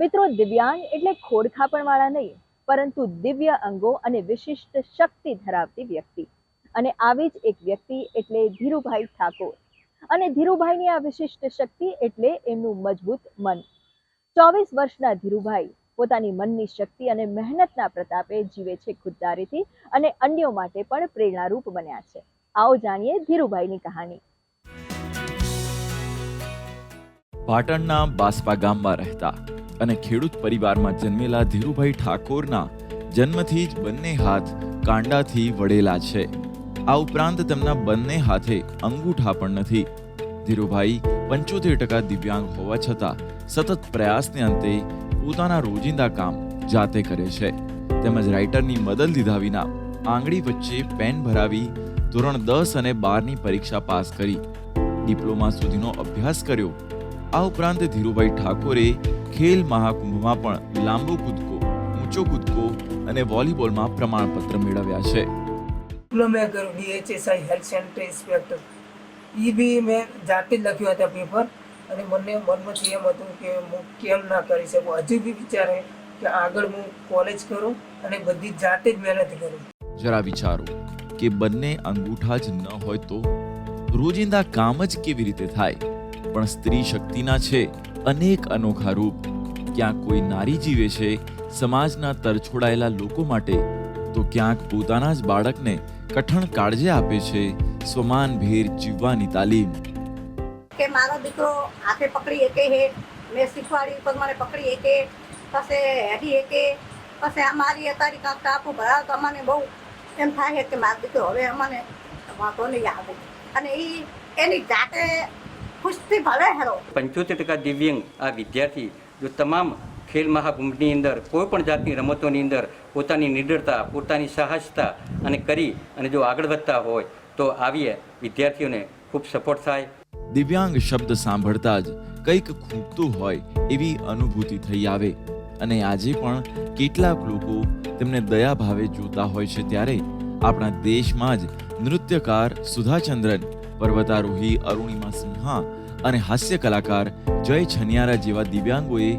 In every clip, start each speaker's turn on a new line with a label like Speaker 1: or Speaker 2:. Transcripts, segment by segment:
Speaker 1: મિત્રો, દિવ્યાંગ એટલે ખોડખાપણવાળા નહીં, પરંતુ દિવ્ય અંગો અને વિશિષ્ટ શક્તિ ધરાવતી વ્યક્તિ. અને આવી જ એક વ્યક્તિ એટલે ધીરુભાઈ ઠાકોર. અને ધીરુભાઈની આ વિશિષ્ટ શક્તિ એટલે એમનું મજબૂત મન. ચોવીસ વર્ષના ધીરુભાઈ પોતાની મનની શક્તિ અને મહેનતના પ્રતાપે જીવે છે ખુદદારીથી અને અન્યો માટે પણ પ્રેરણારૂપ બન્યા છે. આવો જાણીએ ધીરુભાઈની કહાની.
Speaker 2: પાટણના બાસ્પા ગામમાં રહેતા અને ખેડૂત પરિવારમાં જન્મેલા ધીરુભાઈ ઠાકોરના જન્મથી જ બંને હાથ કાંડાથી વળેલા છે. આ ઉપરાંત તેમના બંને હાથે અંગૂઠા પણ નથી. ધીરુભાઈ પંચોતેર ટકા દિવ્યાંગ હોવા છતાં સતત પ્રયાસને અંતે પોતાના રોજિંદા કામ જાતે કરે છે. તેમજ રાઇટરની મદદ લીધા વિના આંગળી વચ્ચે પેન ભરાવી ધોરણ દસ અને બારની પરીક્ષા પાસ કરી. ડિપ્લોમા સુધીનો અભ્યાસ કર્યો. આ ઉપરાંત ધીરુભાઈ ઠાકોરે ખેલ મહાકુંભમાં પણ લાંબો કૂદકો ઊંચો કૂદકો અને વોલીબોલમાં પ્રમાણપત્ર મેળવ્યા છે.
Speaker 3: ડિપ્લોમા કરું ડીએચએસઆઈ હેલ્થ સેન્ટર ઇન્સ્પેક્ટર એ બી મેં જાતે જ લખ્યું હતા પેપર અને મને મનમાંથી એમ હતું કે હું કેમ ના કરી શકું. હજુ બી વિચારે કે આગળ હું કોલેજ કરું અને બધી જાતે જ મહેનત કરું.
Speaker 2: જરા વિચારો કે બંને અંગૂઠા જ ન હોય તો રોજિંદા કામ જ કેવી રીતે થાય? પણ સ્ત્રી શક્તિના છે અનેક અનોખા રૂપ. ક્યાંક કોઈ નારી જીવે છે સમાજના તરછોડાયેલા લોકો માટે તો ક્યાંક પોતાના જ બાળકને કઠણ કાળજે આપે છે સ્વમાન ભેર જીવવાની તાલીમ.
Speaker 4: કે મારો દીકરો હાથે પકડી એકે હે મેં શીખવાડી પગ મને પકડી એકે પછી હેડી એકે પછી અમારી અત્યારે કાંક ટાપુ ભરાવ તો અમને બહુ એમ થાય છે કે મારો દીકરો હવે અમને વાંધો નહીં આવે. અને એ એની જાતે ખુશથી ભલે હેરો.
Speaker 5: પંચોતેર ટકા દિવ્યાંગ આ વિદ્યાર્થી જો તમામ ખેલ મહાકુંભની અંદર, કોઈ પણ જાતની રમતોની અંદર પોતાની નિડરતા, પોતાની સાહસતા અને કરી અને જો આગળ વધતા હોય, તો આવીએ વિદ્યાર્થીઓને ખૂબ સપોર્ટ થાય.
Speaker 2: દિવ્યાંગ શબ્દ સાંભળતા જ કંઈક ખૂટતું હોય એવી અનુભૂતિ થઈ આવે. અને આજે પણ કેટલાક લોકો તેમને દયા ભાવે જોતા હોય છે ત્યારે આપણા દેશમાં જ નૃત્યકાર સુધાચંદ્રન પર્વતારોહી, અરુણિમા સિન્હા અને હાસ્ય કલાકાર જય છનિયારા જેવા દિવ્યાંગોએ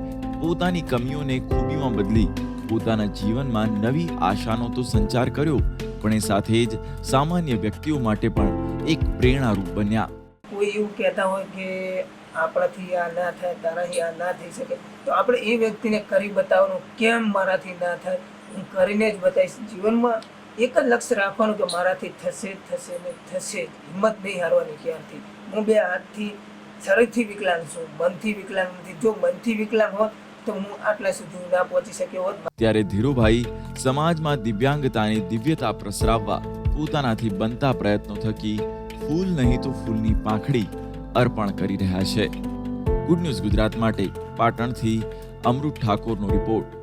Speaker 2: પોતાની કમીઓને ખૂબીમાં બદલી પોતાના જીવનમાં નવી આશાનો તો સંચાર કર્યો, પણ એ સાથે જ સામાન્ય વ્યક્તિઓ માટે પણ એક પ્રેરણારૂપ બન્યા.
Speaker 3: કોઈ એવું કહેતા હોય કે આપણાથી આ ના થાય, તારાથી આ ના થઈ શકે, તો આપણે એ વ્યક્તિને કરી બતાવવાનું કેમ મારાથી ના થાય? હું કરીને જ બતાવીશ જીવનમાં. એક જ લક્ષ્ય રાખવાનું કે મારાથી થશે થશે ને થશે હિંમત નહીં હારવાની ક્યારથી? હું બે હાથથી શરીરથી વિકલાંગ છું, મનથી વિકલાંગ નથી. જો મનથી વિકલાંગ હોત તો હું આટલા સુધી ના પહોંચી શક્યો હોત.
Speaker 2: ત્યારે ધીરુભાઈ સમાજમાં દિવ્યાંગતાની દિવ્યતા પ્રસરાવવા પોતાનાથી બનતા પ્રયત્નો થકી ફૂલ નહીં તો ફૂલની પાંખડી અર્પણ કરી રહ્યા છે. ગુડ ન્યૂઝ ગુજરાત માટે પાટણથી અમૃત ઠાકોરનો રિપોર્ટ.